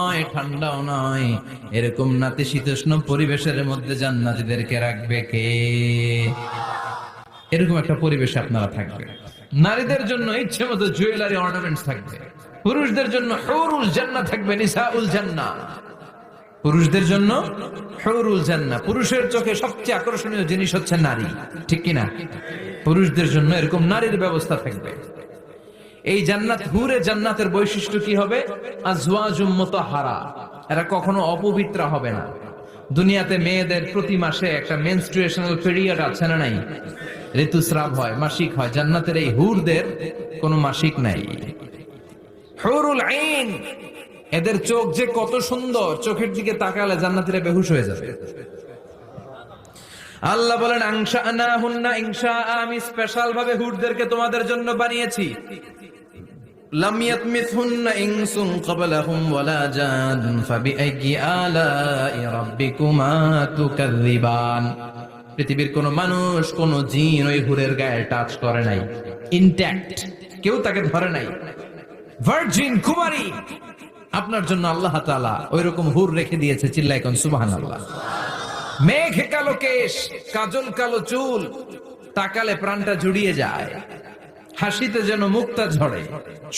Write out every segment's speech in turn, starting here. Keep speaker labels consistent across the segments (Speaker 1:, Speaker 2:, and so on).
Speaker 1: নয় ঠান্ডাও নয় এরকম নাতিশীতোষ্ণ পরিবেশের মধ্যে জান্নাতীদেরকে রাখবে কে? এরকম একটা পরিবেশে আপনারা থাকবে। নারীদের জন্য ইচ্ছে মতো জুয়েলারি অর্নামেন্টস থাকবে। পুরুষদের জন্য হরুল জান্না থাকবে, নিসাউল জান্না পুরুষদের জন্য হরুল জান্না পুরুষের চোখে সবচেয়ে আকর্ষণীয় জিনিস হচ্ছে নারী। ঠিক কিনা? পুরুষদের জন্য এরকম নারীর ব্যবস্থা থাকবে। এই জান্নাত হুরে জান্নাতের বৈশিষ্ট্য কি হবে? মুতাহারা। এরা কখনো অপবিত্র হবে না। দুনিয়াতে মেয়েদের প্রতি মাসে একটা মেনস্ট্রুয়েশনাল পিরিয়ড আছে না নাই? ঋতুস্রাব হয়, মাসিক হয়। জান্নাতের এই হুরদের কোনো মাসিক নাই। হুরুল আইন। এদের চোখ যে কত সুন্দর, চোখের দিকে তাকালে জান্নাতীরা বেহুশ হয়ে যাবে। আল্লাহ বলেন আংশা না হুন্না ইংশা আমি স্পেশাল ভাবে হুরদেরকে তোমাদের জন্য বানিয়েছি। লাম ইয়াতমিসহুন্না ইনসুন ক্বাবলাহুম ওয়ালা জান ফাবিআইয়ি আলাই রাব্বিকুমা তুকাযযিবান পৃথিবীর কোন মানুষ, কোন জিন ওই হুরের গায়ে টাচ করে নাই। ইনট্যাক্ট কেউ তাকে ধরে নাই। ভার্জিন কুমারী! আপনার জন্য আল্লাহ তাআলা ওইরকম হুর রেখে দিয়েছে চিল্লাই কোন সুবহানাল্লাহ। মেঘ কালো কেশ, কাজল কালো চুল, তাকালে প্রাণটা জুড়িয়ে যায়। হাসিতে যেন মুক্তা ঝরে।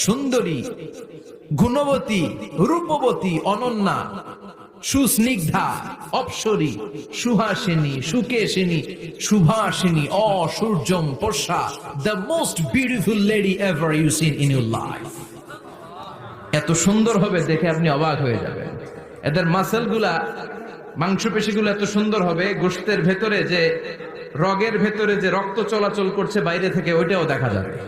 Speaker 1: সুন্দরী, গুণবতী, রূপবতী, অনন্যা, সুস্নিগ্ধা, অপসরী, সুহাসিনী, সুকেশিনী, সুভাসিনী, অসূর্যম পোষা the most beautiful lady ever you seen in your life এত সুন্দর হবে দেখে আপনি অবাক হয়ে যাবেন। এদের মাসেলগুলা মাংসপেশিগুলো এত সুন্দর হবে, গোষ্ঠের ভেতরে যে রগের ভেতরে যে রক্ত চলাচল করছে বাইরে থেকে, ওইটাও দেখা যাবে।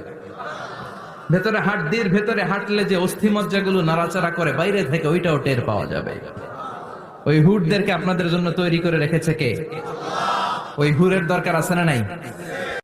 Speaker 1: ভেতরে হাট দিয়ে ভেতরে হাঁটলে যে অস্থিমজ্জাগুলো নাড়াচাড়া করে, বাইরে থেকে ওইটাও টের পাওয়া যাবে। ওই হুডদেরকে আপনাদের জন্য তৈরি করে রেখেছে কে? ওই হুরের দরকার আছে না নাই?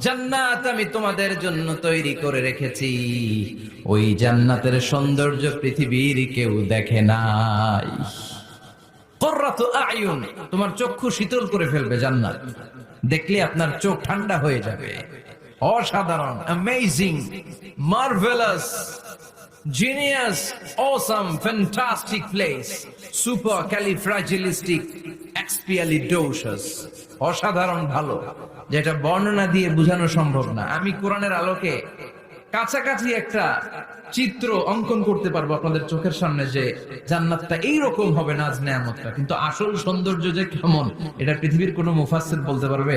Speaker 1: জান্নাত আমি তোমাদের জন্য তৈরি করে রেখেছি। ওই জান্নাতের সৌন্দর্য পৃথিবীর কেউ দেখে নাই। তোমার চক্ষু শীতল করে ফেলবে জান্নাত। দেখলে আপনার চোখ ঠান্ডা হয়ে যাবে। অসাধারণ amazing marvellous genius awesome fantastic place supercalifragilisticexpialidocious অসাধারণ ভালো, যেটা বর্ণনা দিয়ে বোঝানো সম্ভব না। আমি কোরআনের আলোকে কাছাকাছি একটা চিত্র অঙ্কন করতে পারব আপনাদের চোখের সামনে যে জান্নাতটা এইরকম হবে নাজ নেয়ামতটা। কিন্তু আসল সৌন্দর্য যে কেমন, এটা পৃথিবীর কোনো মুফাসসির বলতে পারবে?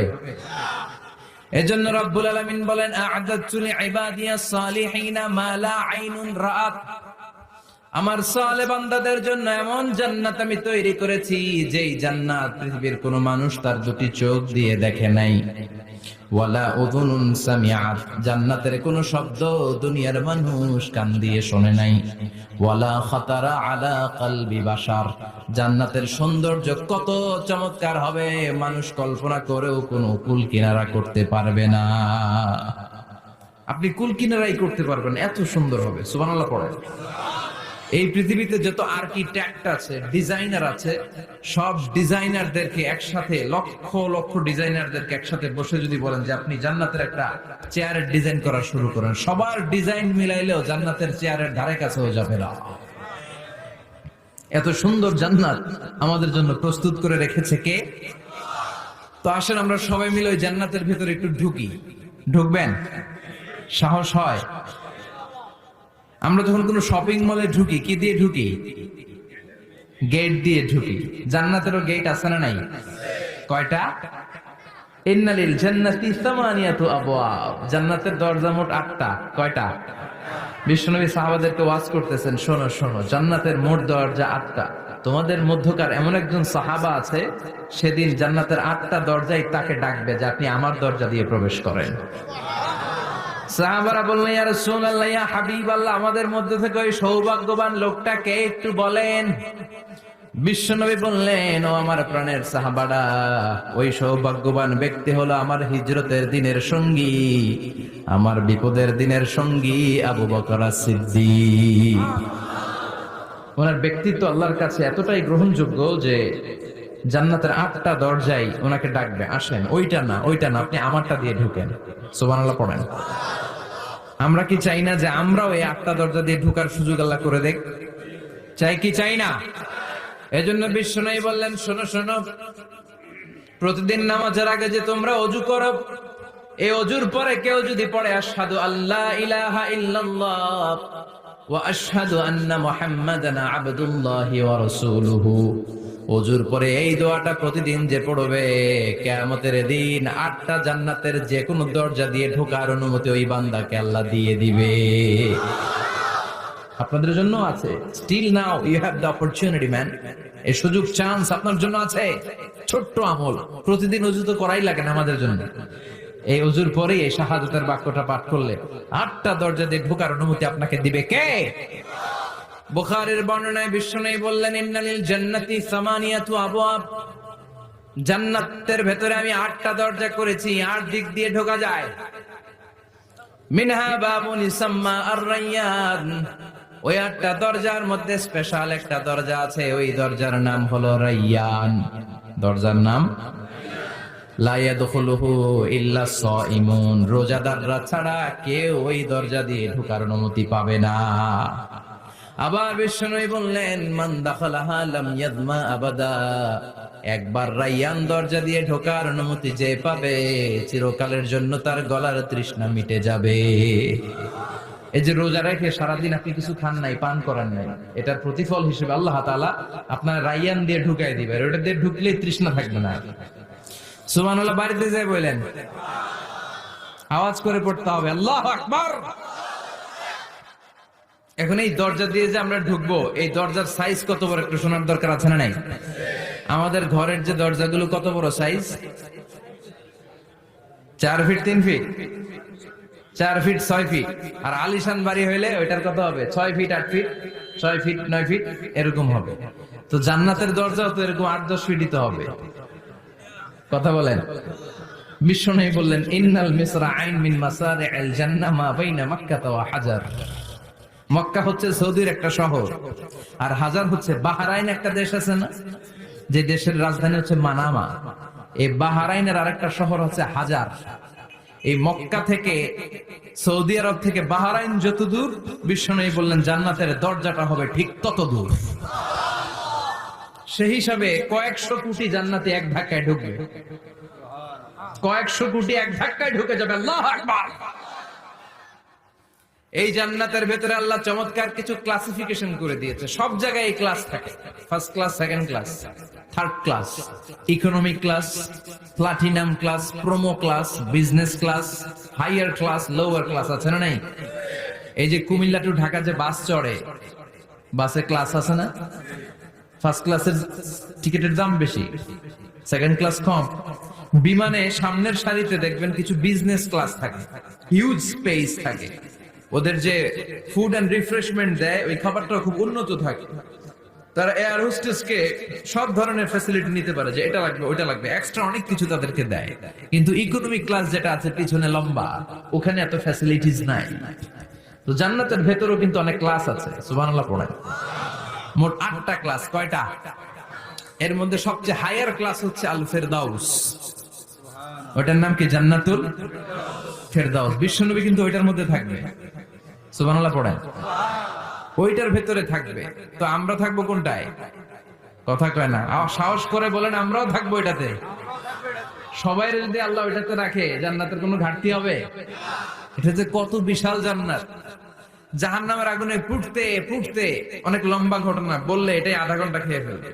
Speaker 1: এজন্য রব্বুল আলামিন বলেন আ'দাতু লিইবাদিয়াস সালিহিনা মা লা আইনুন রাআত। আমার সালে বান্দাদের জন্য এমন জান্নাত আমি তৈরি করেছি, যেই জান্নাত পৃথিবীর কোনো মানুষ তার দুটি চোখ দিয়ে দেখে নাই। জান্নাতের কোনো শব্দ দুনিয়ার মানুষ কান দিয়ে শোনে নাই। ওয়ালা জান্নাতের সৌন্দর্য কত চমৎকার হবে, মানুষ কল্পনা করেও কোনো কুল কিনারা করতে পারবে না। আপনি কুল কিনারাই করতে পারবেন, এত সুন্দর হবে, সুবহানাল্লাহ পড়ে এই পৃথিবীতে যত আর্কিটেক্ট আছে ডিজাইনার আছে, সব ডিজাইনারদেরকে একসাথে, লক্ষ লক্ষ ডিজাইনারদেরকে একসাথে বসে যদি বলেন যে আপনি জান্নাতের একটা চেয়ারের ডিজাইন করা শুরু করেন, সবার ডিজাইন মিলাইলেও জান্নাতের চেয়ারের ধারে কাছেও যাবে না। এত সুন্দর জান্নাত আমাদের জন্য প্রস্তুত করে রেখেছে কে? তো আসেন আমরা সবাই মিলে ওই জান্নাতের ভেতরে একটু ঢুকি। ঢুকবেন? সাহস হয়? আমরা যখন কোনো শপিং মলে ঢুকি, কি দিয়ে ঢুকি? গেট দিয়ে ঢুকি। জান্নাতেরও গেট আছে না নাই? কয়টা? ইন্নালিল জান্নাতি সামানিয়াতু আবওয়াব। জান্নাতের দরজা মোট আটটা। কয়টা? বিশ্বনবী সাহাবাদেরকে ওয়াজ করতেছেন, শোনো শোনো, জান্নাতের মোট দরজা আটটা। তোমাদের মধ্যকার এমন একজন সাহাবা আছে, সেদিন জান্নাতের আটটা দরজাই তাকে ডাকবে যে আপনি আমার দরজা দিয়ে প্রবেশ করেন। সাহাবারা বললেন, ইয়া রাসূলুল্লাহ, ইয়া হাবিবাল্লাহ, আমাদের মধ্যে থেকে ওই সৌভাগ্যবান লোকটাকে একটু বলেন। বিশ্বনবী বললেন, ও আমার প্রাণের সাহাবাড়া ওই সৌভাগ্যবান ব্যক্তি হলো আমার হিজরতের দিনের সঙ্গী, আমার বিপদের দিনের সঙ্গী আবু বকর সিদ্দিক ওনার ব্যক্তিত্ব আল্লাহর কাছে এতটাই গ্রহণযোগ্য যে জান্নাতের আটটা দরজায় ওনাকে ডাকবে, আসেন, ওইটা না ওইটা না, আপনি আমারটা দিয়ে ঢুকেন। সুবহানাল্লাহ, পড়েন। আমরা কি চাই না যে আমরাও এই আটটা দরজা দিয়ে ঢুকার সুযোগ আল্লাহ করে দেখ? চাই কি চাই না? এজন্য বিশ্ব নাই বললেন, শোনো শোনো। প্রতিদিন নামাজের আগে যে তোমরা অজু করো, এই অজুর পরে কেউ যদি পড়ে আসাদু আল্লাহ ইলাহা ইল্লাল্লাহ ওয়া আশহাদু আন্না মুহাম্মাদান আবদুল্লাহি ওয়া রাসূলুহু। অজুর পরে এই দোয়াটা প্রতিদিন যে পড়বে, কিয়ামতের দিন আটটা জান্নাতের যে কোনো দরজা দিয়ে ঢোকার অনুমতি ওই বান্দাকে আল্লাহ দিয়ে দিবে। আপনাদের জন্য আছে। Still now you have the opportunity man এই সুযোগ চান্স আপনার জন্য আছে। ছোট্ট আমল। প্রতিদিন অজু তো করাই লাগে না আমাদের জন্য। এই অজুর পরেই এই শাহাদতের বাক্যটা পাঠ করলে আটটা দরজা দিয়ে ঢোকার অনুমতি আপনাকে দিবে কে? বুখারীর বর্ণনায় বিশ্বনবী বললেন, ইন্নালিল জান্নাতি সামানিয়াতু জান্নাতের ভেতরে আমি আটটা দরজা করেছি আট দিক দিয়ে ঢোকা যায়। মিনহা বাবুন ইসাম্মা আর ওই আটটা দরজার মধ্যে স্পেশাল একটা দরজা আছে, ওই দরজার নাম হলো রাইয়ান। দরজার নাম? রোজাদাররা ছাড়া কেউ ওই দরজা দিয়ে ঢোকার অনুমতি পাবে না। আবার বিষ্ণুই বললেন, মান দাখালাহা লাম ইয়াদমা আবাদা। একবার রাইয়ান দরজা দিয়ে ঢোকার অনুমতি যে পাবে, চিরকালের জন্য তার গলার তৃষ্ণা মিটে যাবে। এই যে রোজা রেখে সারাদিন আপনি কিছু খান নাই, পান করার নাই, এটার প্রতিফল হিসেবে আল্লাহ তাআলা আপনার রাইয়ান দিয়ে ঢুকাই দিবে ওটা দিয়ে ঢুকলেই তৃষ্ণা থাকবে না। সুমান বাড়িতে যাই বললেন, আওয়াজ করে পড়তে হবে, আল্লাহ আকবার। এখন এই দরজা দিয়ে যে আমরা ঢুকবো, এই দরজার সাইজ কত বড় একটু শোনার দরকার আছে না নাই? আমাদের ঘরের যে দরজাগুলো কত বড় সাইজ চার ফিট তিন ফিট চার ফিট ছয় ফিট আর আলিশান বাড়ি হইলে ওইটার কত হবে? ছয় ফিট আট ফিট ছয় ফিট নয় ফিট এরকম হবে। তো জান্নাতের দরজাও তো এরকম আট, দশ ফিটই তো হবে। কথা বলেন। বিশ্ব নেই বললেন, ইন্নাল মিসরা আইন মিন মাসারে আল জান্নাহ মা বাইনা মাক্কা ওয়া হাজার। মক্কা হচ্ছে সৌদির একটা শহর। আর হাজার হচ্ছে বাহারাইন একটা দেশ আছে না? যে দেশের রাজধানী হচ্ছে মানামা। এই বাহারাইনের আরেকটা শহর হচ্ছে হাজার। এই মক্কা থেকে সৌদি আরব থেকে বাহারাইন যত দূর, বিশ্ব নেই বললেন, জান্নাতের দরজাটা হবে ঠিক তত দূর। সেই হিসাবে কয়েকশো কোটি জান্নাতে এক ধাক্কায় ঢুকবে। কয়েকশো কোটি এক ধাক্কায় ঢুকে যাবে। আল্লাহ আকবার। এই জান্নাতের ভেতরে আল্লাহ চমৎকার কিছু ক্লাসিফিকেশন করে দিয়েছে। সব জায়গায় এই ক্লাস থাকে। First class second class third class economic class platinum class promo class business class higher class lower class আছে না নাই? এই যে কুমিল্লা টু ঢাকা যে বাস চড়ে বাসে ক্লাস আছে না? ফার্স্ট ক্লাসের টিকিটের দাম বেশি সেকেন্ড ক্লাস কম। বিমানে সামনের সারিতে দেখবেন কিছু বিজনেস ক্লাস থাকে। হিউজ স্পেস থাকে। ওদের যে ফুড এন্ড রিফ্রেশমেন্ট দেয়, ওই খাবারটা খুব উন্নত থাকে। তারা এয়ার হোস্টেসকে সব ধরনের ফ্যাসিলিটি নিতে পারে যে এটা লাগবে, ওইটা লাগবে। এক্সট্রা অনেক কিছু তাদেরকে দেয়। কিন্তু ইকোনমিক ক্লাস যেটা আছে, পিছনে লম্বা, ওখানে এত ফ্যাসিলিটিস নাই। তো জান্নাতের ভেতরেও কিন্তু অনেক ক্লাস আছে। সুবহানাল্লাহ পড়ে মোট আটটা ক্লাস কয়টা? এর মধ্যে সবচেয়ে হায়ার ক্লাস হচ্ছে আল ফেরদাউস। ওটার নাম কি জান্নাতুল ফেরদাউস? বিশ্বনবী কিন্তু ওইটার মধ্যে থাকবে। সুবহানাল্লাহ পড়েন। ওইটার ভেতরে থাকবে। তো আমরা থাকব কোনটায়? কথা কয় না। সাহস করে বলেন, আমরাও থাকব এটাতে। সবাই যদি আল্লাহ ওইটাতে রাখে, জান্নাতের কোনো ঘাটতি হবে? এটা যে কত বিশাল জান্নাত। জাহান নামের আগুনে ফুটতে ফুটতে অনেক লম্বা ঘটনা। বললে এটাই আধা ঘণ্টা খেয়ে ফেলবে।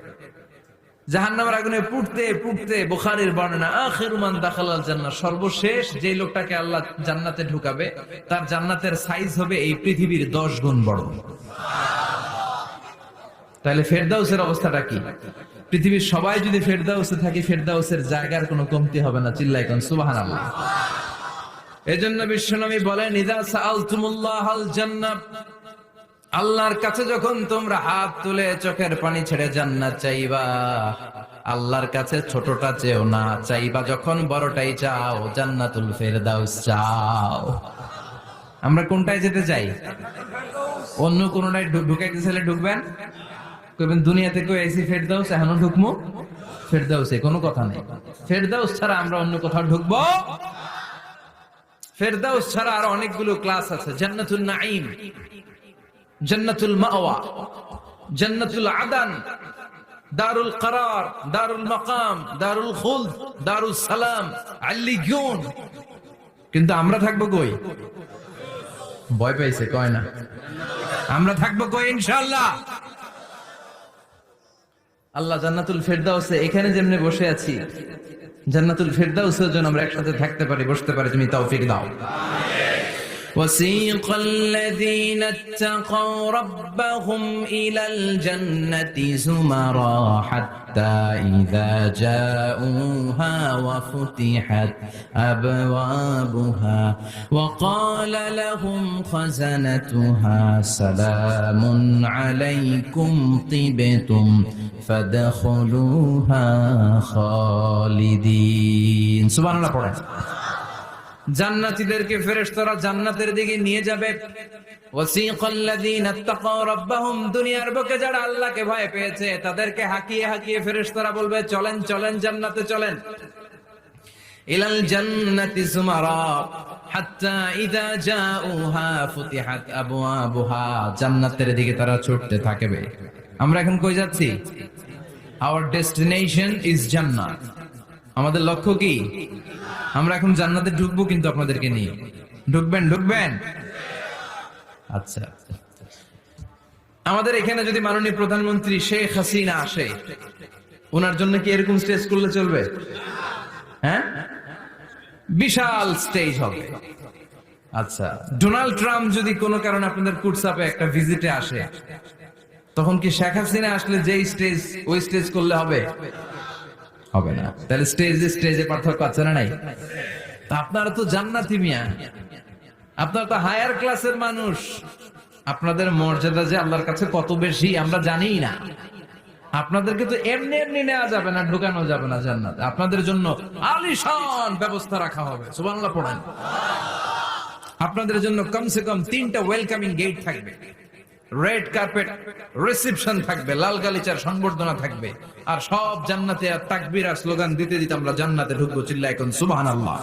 Speaker 1: জাহান নামের আগুনে পুড়তে পুড়তে বুখারির বর্ণনা, আখির মান দাখালাল জান্নাত সর্বশেষ যে লোকটাকে আল্লাহ জান্নাতে ঢুকাবে, তার জান্নাতের সাইজ হবে এই পৃথিবীর দশ গুণ বড়। তাহলে ফেরদাউসের অবস্থাটা কি? পৃথিবীর সবাই যদি ফেরদাউসে থাকি, ফেরদাউসের জায়গার কোনো কমতি হবে না চিল্লাই কোন, সুবহানাল্লাহ। এজন্য বিশ্বনবী বলেন, ইদা সাআলতুমুল্লাহ আল জান্নাত আল্লাহর কাছে যখন তোমরা হাত তুলে চোখের পানি ছেড়ে জান্নাত চাইবা, আল্লাহর কাছে ছোটটা চেও না চাইবা, যখন বড়টাই চাও, জান্নাতুল ফেরদাউস চাও। আমরা কোনটায় যেতে চাই? অন্য কোনটায় ঢু- ঢুকাইতে চাইলে ঢুকবেন? কইবেন দুনিয়া থেকে এসি ফেরদাউস, এখনও ঢুকমু? ফেরদাউসে কোনো কথা নেই। ফেরদাউস ছাড়া আমরা অন্য কোথাও ঢুকবো? ফেরদাউস ছাড়া আর অনেকগুলো ক্লাস আছে। জান্নাতুল নাঈম। জান্নাতুল মাওয়া, জান্নাতুল আদান, দারুল করার, দারুল মাকাম, দারুল খুলদ, দারুল সালাম আল্লিগুন কিন্তু আমরা থাকব কই? ভয় পাইছে, কয় না? আমরা থাকব কই ইনশাআল্লাহ? আল্লাহ জান্নাতুল ফেরদাউসে এখানে যেমনি বসে আছি, জান্নাতুল ফেরদাউসের জন্য আমরা একসাথে থাকতে পারি, বসতে পারি, তুমি তৌফিক দাও। وسيق الذين اتقوا ربهم إلى الجنة زمرا حتى إذا جاءوها وفتحت أبوابها وقال لهم خزنتها سلام عليكم طبتم فادخلوها خالدين. سبحان الله. জান্নাতীদেরকে ফেরেশতারা জান্নাতের দিকে নিয়ে যাবে। দুনিয়ার আল্লাহকে পেয়েছে, তাদেরকে হাকিয়ে বলবে, চলেন চলেন চলেন। জান্নাতের দিকে তারা ছুটতে থাকবে। আমরা এখন কই যাচ্ছি? আওয়ার ডেস্টিনেশন ইজ জান্নাত। আমাদের লক্ষ্য কি? আমরা এখন জান্নাতে ঢুকবো কিন্তু আপনাদেরকে নিয়ে। ঢুকবেন ঢুকবেন? আচ্ছা। আমাদের এখানে যদি মাননীয় প্রধানমন্ত্রী শেখ হাসিনা আসে, ওনার জন্য কি এরকম স্টেজ করলে চলবে? হ্যাঁ? বিশাল স্টেজ হবে। আচ্ছা ডোনাল্ড ট্রাম্প যদি কোনো কারণে আপনাদের কুটসাপে একটা ভিজিটে আসে, তখন কি শেখ হাসিনা আসলে যেই স্টেজ ওই স্টেজ করলে হবে? হবে না। তাহলে স্টেজে স্টেজে পার্থক্য আছে না নাই? আপনারা তো জান্নাতি মিয়া। আপনারা তো হায়ার ক্লাসের মানুষ। আপনাদের মর্যাদা যে আল্লাহর কাছে কত বেশি, আমরা জানিই না। আপনাদেরকে তো এমনি এমনি নেওয়া যাবে না, ঢুকানো যাবে না জান্নাত। আপনাদের জন্য আলিশান ব্যবস্থা রাখা হবে। সুবহানাল্লাহ পড়েন। আপনাদের জন্য কমসে কম তিনটা ওয়েলকামিং গেট থাকবে। রেড কার্পেট রিসেপশন থাকবে, লাল গালিচার সংবর্ধনা থাকবে। আর সব জান্নাতে আর তাকবীর আর স্লোগান দিতে দিতে আমরা জান্নাতে ঢুকবো চিল্লা এখন সুবহানাল্লাহ।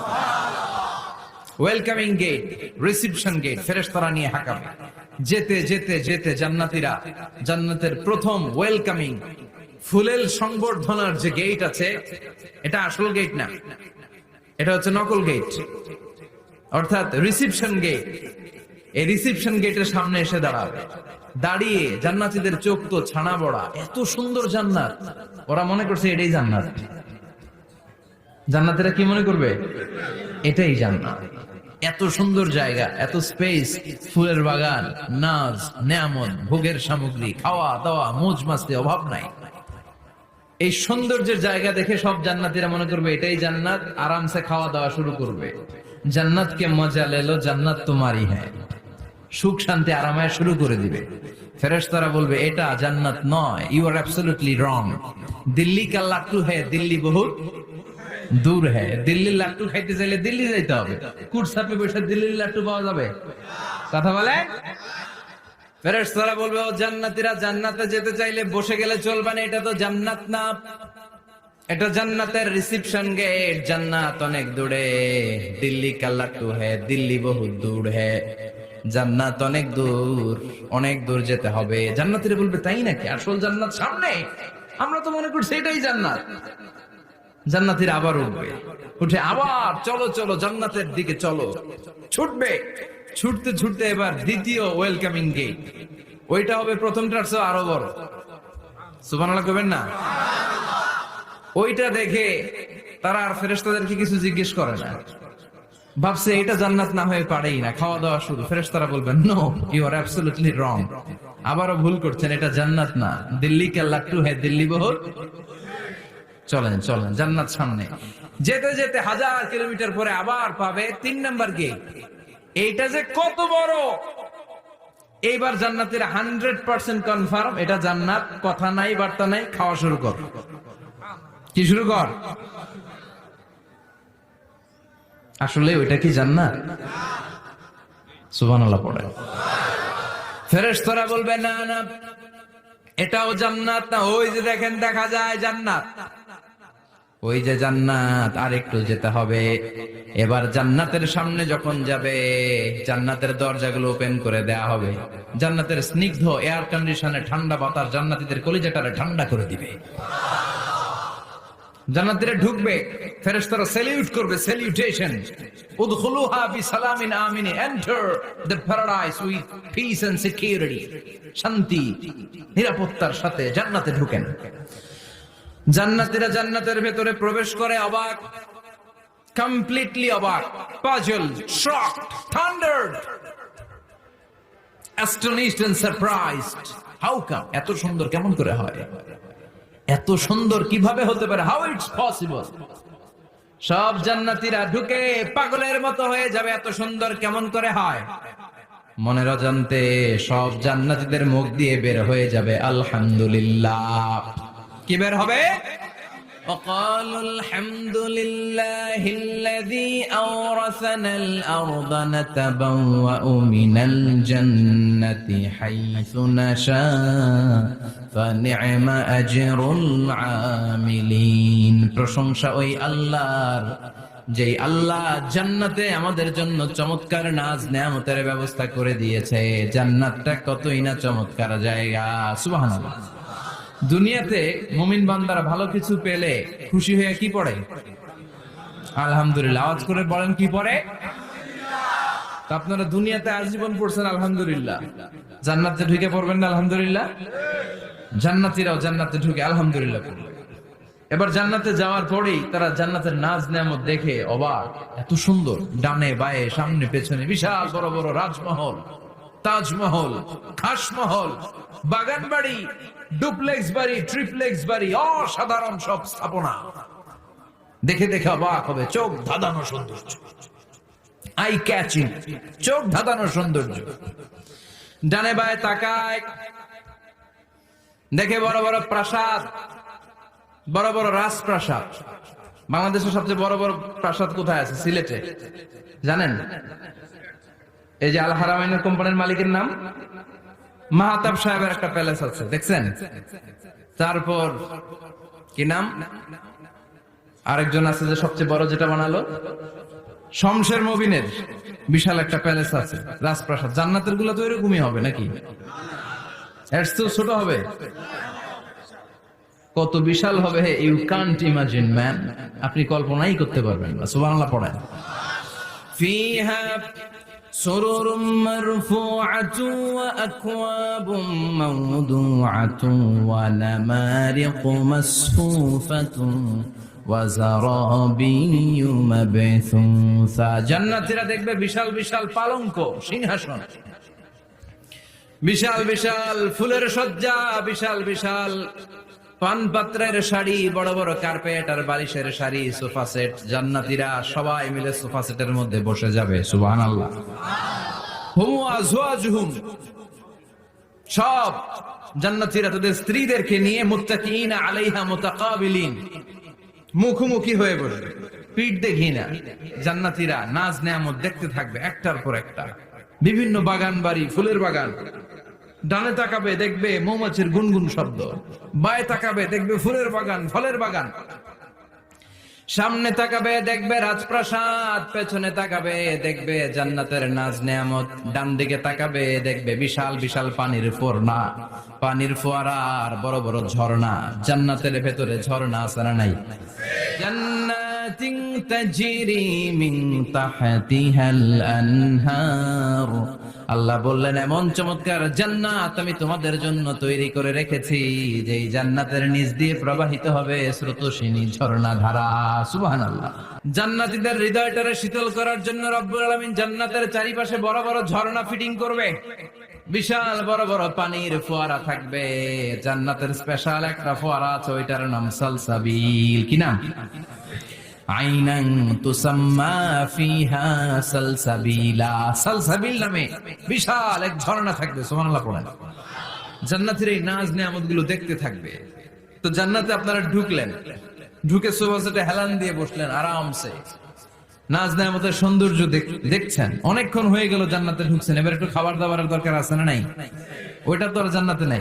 Speaker 1: ওয়েলকামিং গেট রিসেপশন গেট ফেরেশতারা নিয়ে হাঁকাবে। যেতে যেতে যেতে জান্নাতীরা জান্নাতের প্রথম ওয়েলকামিং ফুলেল সংবর্ধনার যে গেট আছে, এটা আসল গেট না। এটা হচ্ছে নকল গেট অর্থাৎ রিসিপশন গেট এই রিসিপশন গেটের সামনে এসে দাঁড়াবে। দাঁড়িয়ে জান্নাতীদের চোখ তো ছানা বড়া। এত সুন্দর জান্নাত। ওরা মনে করছে এটাই জান্নাত। জান্নাতীরা কি মনে করবে? এটাই জান্নাত। এত সুন্দর জায়গা, এত স্পেস ফুলের বাগান নাচ নেয়ামত, ভোগের সামগ্রী, খাওয়া দাওয়া, মোজ মাস্তি, অভাব নাই। এই সৌন্দর্যের জায়গা দেখে সব জান্নাতীরা মনে করবে, এটাই জান্নাত, আরামসে খাওয়া দাওয়া শুরু করবে। জান্নাত কে মজা লেলো, জান্নাত তোমারই হ্যাঁ সুখ শান্তি আরামায় শুরু করে দিবে। ফেরেশতারা বলবে, এটা জান্নাত নয় you are absolutely wrong Delhi কা লাট্টু হ্যাঁ দিল্লি বহুত দূর হ্যাঁ দিল্লির লাট্টু খাইতে চাইলে দিল্লি যাইতে হবে। কুটসাপে বসে দিল্লির লাট্টু পাওয়া যাবে। কথা বলে? ফেরেশতারা বলবে, ও জান্নাতীরা, জান্নাতে যেতে চাইলে বসে গেলে চলবে না, এটা তো জান্নাত না। এটা জান্নাতের রিসিপশন গেট জান্নাত অনেক দূরে। দিল্লি কা লাট্টু হ্যাঁ দিল্লি বহুত দূর হ্যাঁ জান্নাত অনেক দূর অনেক দূর যেতে হবে। জান্নাতিরা বলবে, তাই নাকি? আসল জান্নাত সামনে? আমরা তো মনে করছি এটাই জান্নাত। জান্নাতিরা আবার উঠবে। উঠে আবার, চলো চলো, জান্নাতের দিকে চলো। ছুটবে। ছুটতে ছুটতে এবার দ্বিতীয় ওয়েলকামিং গেট ওইটা হবে প্রথমটার চেয়ে আরও বড়। সুবহানাল্লাহ করবেন না? ওইটা দেখে তারা আর ফেরেশতাদেরকে কিছু জিজ্ঞেস করে না। ভাবছে এটা জান্নাত না হয়ে পারেই না খাওয়া দাওয়া শুরু। ফেরেশতারা বলবেন no you are absolutely wrong আবারও ভুল করছেন, এটা জান্নাত না। দিল্লি কে লাট্টু হ্যাঁ দিল্লি বহু চলেন চলেন, জান্নাত সামনে। যেতে যেতে হাজার কিলোমিটার পরে আবার পাবে তিন নাম্বার গেট এইটা যে কত বড়! এইবার জান্নাতের হান্ড্রেড পার্সেন্ট কনফার্ম, এটা জান্নাত, কথা নাই, বার্তা নাই, খাওয়া শুরু কর। কি শুরু কর? আসলে ওইটা কি জান্নাত? সুবহানাল্লাহ পড়ে। ফেরেশতারা বলবে, না না, এটাও জান্নাত না, ওই যে দেখেন, দেখা যায় জান্নাত। ওই যে জান্নাত আর একটু যেতে হবে। এবার জান্নাতের সামনে যখন যাবে, জান্নাতের দরজাগুলো ওপেন করে দেয়া হবে। জান্নাতের স্নিগ্ধ এয়ার কন্ডিশনে ঠান্ডা বাতাস জান্নাতীদের কলিজাটারে ঠান্ডা করে দিবে। জান্নাতীরা ঢুকবে, ফেরেশতারা স্যালিউট করবে স্যালিউটেশন উদখুলুহা বিসালামিন আমিন enter the paradise with peace and security শান্তি, নিরাপত্তার সাথে জান্নাতে ঢুকেন। জান্নাতীরা জান্নাতের ভেতরে প্রবেশ করে অবাক কমপ্লিটলি অবাক puzzle shocked thundered astonished and surprised how come এত সুন্দর কেমন করে হয়? এত সুন্দর কীভাবে হতে পারে? হাউ ইটস পসিবল সব জান্নাতিরা ঢুকে পাগলের মতো হয়ে যাবে, এত সুন্দর কেমন করে হয়? মনের অজান্তে সব জান্নাতিদের মুখ দিয়ে বের হয়ে যাবে, আলহামদুলিল্লাহ। কি বের হবে? وقالوا الحمد لله الذي أورثنا الأرض نتبوأ من الجنة حيث نشاء فنعم أجر العاملين প্রশংসা ওই আল্লাহর যে আল্লাহ জান্নাতে আমাদের জন্য চমৎকার নাজ নেয়ামতের ব্যবস্থা করে দিয়েছে জান্নাতটা কতই না চমৎকার জায়গা সুবহানাল্লাহ দুনিয়াতে মুমিন বান্দারা ভালো কিছু পেলে খুশি হয়ে কি পড়ে? আলহামদুলিল্লাহ। আওয়াজ করে বলেন কি পড়ে? আপনারা দুনিয়াতে আজীবন পড়ছেন আলহামদুলিল্লাহ। জান্নাতে ঢুকে পড়বেন না আলহামদুলিল্লাহ? জান্নাতীরাও জান্নাতে ঢুকে আলহামদুলিল্লাহ এবার জান্নাতে যাওয়ার পরেই তারা জান্নাতের নাজ নেয়ামত দেখে অবাক। এত সুন্দর, ডানে, বায়ে, সামনে, পেছনে, বিশাল বড় বড় রাজমহল। তাজমহল, খাসমহল বাগান বাড়ি ডুপ্লেক্স বাড়ি, ট্রিপ্লেক্স বাড়ি, অসাধারণ সব স্থাপনা। দেখে দেখে অবাক হবে, চোখ ধাঁধানো সৌন্দর্য। আই ক্যাচিং চোখ ধাঁধানো সৌন্দর্য। ডানে বায়ে তাকায়। দেখে বড় বড় প্রাসাদ, বড় বড় রাজপ্রাসাদ। বাংলাদেশের সবচেয়ে বড় বড় প্রাসাদ কোথায় আছে? সিলেটে। জানেন? এই যে আল হারামাইনের কোম্পানির মালিকের নাম? মাহাতাব সাহেবের একটা প্যালেস আছে, দেখছেন? তারপর কি নাম? আরেকজন আছে যে সবচেয়ে বড় যেটা বানালো? শমশের মবিনের বিশাল একটা প্যালেস আছে, রাজপ্রাসাদ। জান্নাতেরগুলো তো এরকমই হবে নাকি? ছোট হবে। কত বিশাল হবে, hey you can't imagine man আপনি কল্পনাই করতে পারবেন না পড়েন। ফিহা سرر مرفوعة وأكواب موضوعة ونمارق مصفوفة وزرابي مبثوثة জান্নাতীরা দেখবে বিশাল বিশাল পালঙ্ক সিংহাসন বিশাল বিশাল ফুলের সজ্জা বিশাল বিশাল পানপাত্রের শাড়ি, বড় বড় কার্পেট আর বালিশের শাড়ি জান্নাতীরা সবাই মিলে মধ্যে বসে যাবে আল্লাহ সব জান্নাতীরা তাদের স্ত্রীদেরকে নিয়ে মুত্তাকিনা আলাইহা মুতাকাবিলিন। মুখোমুখি হয়ে বসবে। পিঠ দেখি না। জান্নাতীরা নাজ নেয়ামত দেখতে থাকবে একটার পর একটা। বিভিন্ন বাগান বাড়ি, ফুলের বাগান। ডানে তাকাবে, দেখবে মৌমাছির গুনগুন শব্দ। বায়ে তাকাবে, দেখবে ফুলের বাগান, ফলের বাগান। সামনে তাকাবে, দেখবে রাজপ্রাসাদ, পেছনে তাকাবে, দেখবে জান্নাতের নাজ নেয়ামত। ডান দিকে তাকাবে, দেখবে বিশাল বিশাল পানির ফোরনা। পানির ফোয়ারার বড় বড় ঝর্ণা। জান্নাতের ভেতরে ঝর্ণা না নাই? জান্নাতিন তাজরি মিন তাহতিহাল আনহার। আল্লাহ বললেন, এমন চমৎকার জান্নাত আমি তোমাদের জন্য তৈরি করে রেখেছি যে জান্নাতের নিচ দিয়ে প্রবাহিত হবে স্রোতসিনী ঝর্ণা ধারা। সুবহান আল্লাহ জান্নাতীদের হৃদয়টারে শীতল করার জন্য রব্বুল আলামিন জান্নাতের চারিপাশে বড় বড় ঝর্ণা ফিটিং করবে। বিশাল বড় বড় পানির ফোয়ারা থাকবে। জান্নাতের স্পেশাল একটা ফোয়ারা আছে, ওইটার নাম সালসাবিল। কি নাম? বিশাল এক ঝর্ণা থাকবে জান্নাতের এই নাজ নেয়ামতগুলো দেখতে থাকবে। তো জান্নাতে আপনারা ঢুকলেন, ঢুকে সোফাসেটে হেলান দিয়ে বসলেন আরামসে। নাজ নেয়ামতের সৌন্দর্য দেখ- দেখছেন, অনেকক্ষণ হয়ে গেল জান্নাতে ঢুকছেন। এবার একটু খাবার দাবারের দরকার আছে না নাই? ওইটা তো আর জান্নাতে নাই।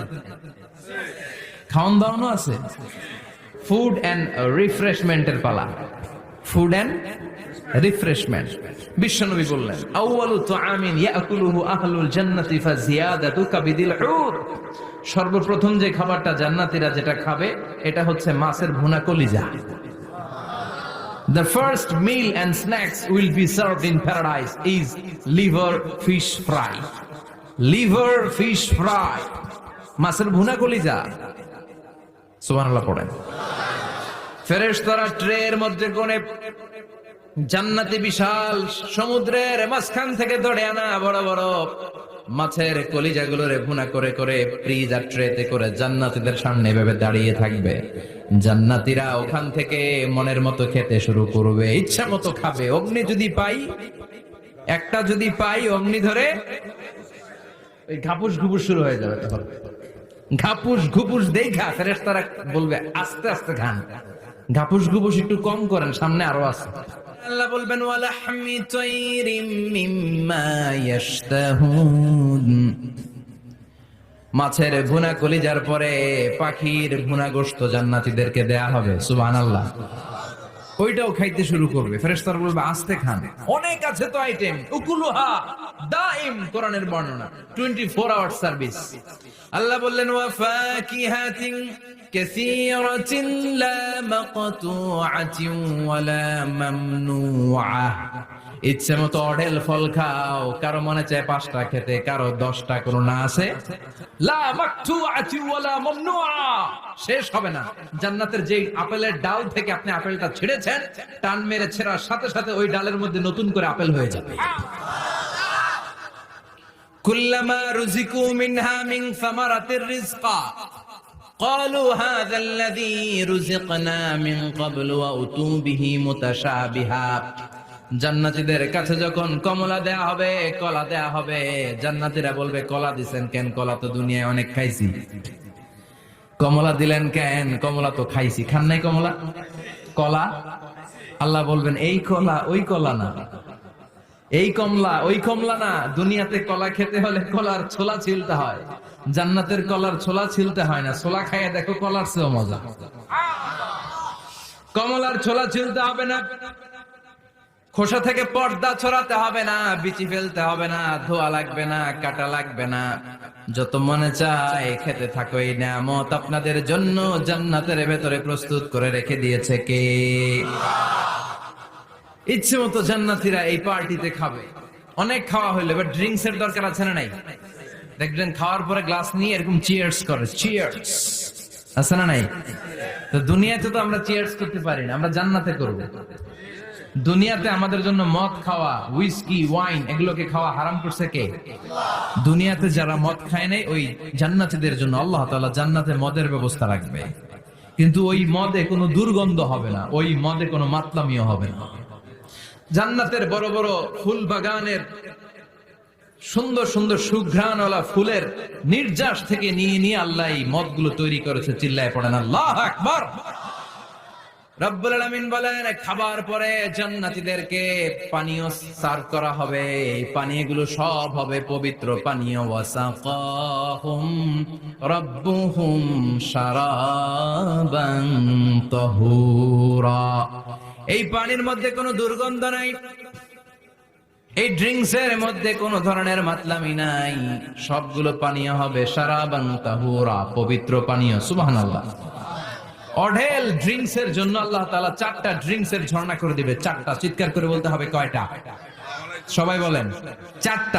Speaker 1: খাওয়ান দাওয়ানো আছে। ফুড অ্যান্ড রিফ্রেশমেন্টের পালা। ফুড অ্যান্ড রিফ্রেশমেন্ট বিশ্বনবী বললেন, আউয়ালু তুআমিন ইয়াকুলুহু আহলুল জান্নাতি ফাজিয়াদাতু কাবিদিল হুর সর্বপ্রথম যে খাবারটা জান্নাতীরা যেটা খাবে, এটা হচ্ছে মাছের ভুনা কলিজা। The first meal and snacks will be served in paradise is liver fish fry. Liver fish fry. মাছের ভুনা কলিজা। সুবহানাল্লাহ পড়েন। ফেরেশতারা ট্রের মধ্যে কোণে জান্নাতি বিশাল সমুদ্রের মাঝখান থেকে ধরে আনা বড় বড় মাছের কলিজাগুলোরে ভুনা করে করে ফ্রিজ আর ট্রেতে করে জান্নাতীদের সামনে ভেবে দাঁড়িয়ে থাকবে। জান্নাতীরা ওখান থেকে মনের মতো খেতে শুরু করবে, ইচ্ছা মতো খাবে। অগ্নি যদি পাই, একটা যদি পাই, অগ্নি ধরে ওই ঘাপুস ঘুপুস শুরু হয়ে যাবে ঘাপুস ঘুপুস দেখা ফেরেশতারা বলবে, আস্তে আস্তে খান ঘাপুস ঘুপুস একটু কম করেন সামনে আরও আছে। আল্লাহ বলবেন ওয়ালাহমি তাইরিম মিম্মা ইয়াশতাহুন। মাছের ভুনা কলিজার পরে পাখির ভুনা গোস্ত জান্নাতীদেরকে দেয়া হবে সুবহানাল্লাহ। ওইটাও খাইতে শুরু করবে। ফেরেশতারা বলবে, আস্তে খান। অনেক আছে তো আইটেম উকুলুহা দাইম কোরআনের বর্ণনা। 24 আওয়ার সার্ভিস আল্লাহ বললেন, ওয়া ফাকিহাতিন কাসীরাতিন লা মাকতুআতিন ওয়ালা মামনুআ ইচ্ছে মতো ফল খাও। কারও মনে চায় পাঁচটা খেতে, কারও দশটা, কোনো না আছে। লা শেষ হবে না। জান্নাতের যে আপেলের ডাল থেকে আপনি আপেলটা ছিঁড়েছেন টান মেরে ছেঁড়ার সাথে সাথে ওই ডালের মধ্যে নতুন করে আপেল হয়ে যাবে কুল্লামা রুজিকু মিনহা মিন সামারাতির রিজকা قالوا هذا الذي رزقنا من قبل وأتوا به متشابها জান্নাতীদের কাছে যখন কমলা দেয়া হবে কলা দেয়া হবে জান্নাতীরা বলবে কলা দিছেন কেন কলা তো দুনিয়ায় অনেক খাইছি কমলা দিলেন কেন কমলা তো খাইছি খান নাই কমলা কলা? আল্লাহ বলবেন, এই কলা, ওই কলা না। এই কমলা, ওই কমলা না। দুনিয়াতে কলা খেতে হলে কলার ছোলা ছিলতে হয়। জান্নাতের কলার ছোলা ছিলতে হয় না। ছোলা খাইয়ে দেখো কলার চেয়েও মজা। কমলার ছোলা ছিলতে হবে না। খোসা থেকে পর্দা ছড়াতে হবে না। বিচি ফেলতে হবে না। ধোয়া লাগবে না, কাটা লাগবে না। যত মনে চায় খেতে থাকো এই নামত আপনাদের জন্য জান্নাতের ভেতরে প্রস্তুত করে রেখে দিয়েছে কে? ইচ্ছে মতো জান্নাতিরা এই পার্টিতে খাবে। অনেক খাওয়া হইল, এবার ড্রিঙ্কস এর দরকার আছে না নাই? দেখবেন খাওয়ার পরে গ্লাস নিয়ে এরকম চিয়ার্স করে চিয়ার্স আছে না নাই? তো দুনিয়াতে তো আমরা চিয়ার্স করতে পারি না, আমরা জান্নাতে করব। দুনিয়াতে আমাদের জন্য মদ খাওয়া উইস্কি ওয়াইন এগুলোকে খাওয়া হারাম করছে কে? দুনিয়াতে যারা মদ খায় নাই, ওই জান্নাতীদের জন্য আল্লাহ তাআলা জান্নাতে মদের ব্যবস্থা রাখবে। কিন্তু ওই মদে কোনো দুর্গন্ধ হবে না, ওই মদে কোনো মাতলামিও হবে না। জান্নাতের বড় বড় ফুল বাগানের সুন্দর সুন্দর সুঘ্রাণওয়ালা ফুলের নির্যাস থেকে নিয়ে নিয়ে আল্লাহ এই মদগুলো তৈরি করেছে, চিল্লায় পড়েন, আল্লাহ আকবার! এই পানির মধ্যে কোনো দুর্গন্ধ নাই। এই ড্রিঙ্কস এর মধ্যে কোন ধরনের মাতলামি নাই। সবগুলো পানীয় হবে সারাবান তাহুরা, পবিত্র পানীয়, সুবহানাল্লাহ। অঢেল ড্রিঙ্কস এর জন্য আল্লাহ তাআলা চারটা ড্রিঙ্কস এর ঝর্ণা করে দিবে, চারটা। চিৎকার করে বলতে হবে কয়টা? সবাই বলেন, চারটা।